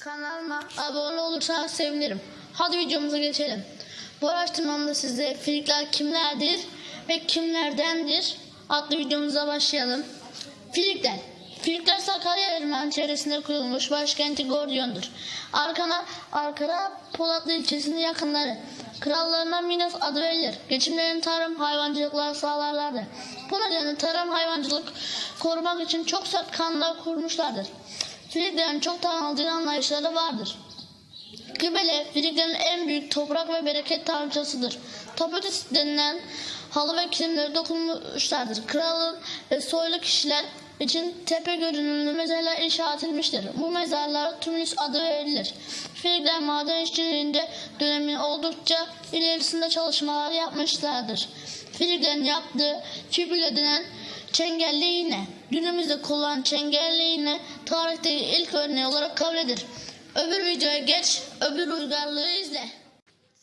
Kanalıma abone olursanız sevinirim. Hadi videomuza geçelim. Bu araştırmamda size filikler kimlerdir ve kimlerdendir adlı videomuza başlayalım. Filikler. Filikler Sakarya Ermeni çevresinde kurulmuş başkenti Goryon'dur. Arkana, Ankara Polatlı ilçesinin yakınları. Krallarına Minas adı verilir. Geçimlerini tarım, hayvancılıkla sağlarlardı. Bu nedenle tarım, hayvancılık korumak için çok sert kanunlar kurmuşlardır. Filiklerin çok tanrıcı anlayışları vardır. Kıbele, Filiklerin en büyük toprak ve bereket tanrıçasıdır. Topotis denilen halı ve kilimleri dokunmuşlardır. Kralın ve soylu kişiler için tepe görünümlü mezarlar inşa edilmiştir. Bu mezarlara Tunus adı verilir. Filikler maden işçiliğinde dönemin oldukça ilerisinde çalışmalar yapmışlardır. Filiklerin yaptığı fibüle denen çengelli iğne, günümüzde kullanılan çengelli iğne tarihteki ilk örneği olarak kabul edilir. Öbür videoya geç, öbür uygarlığı izle.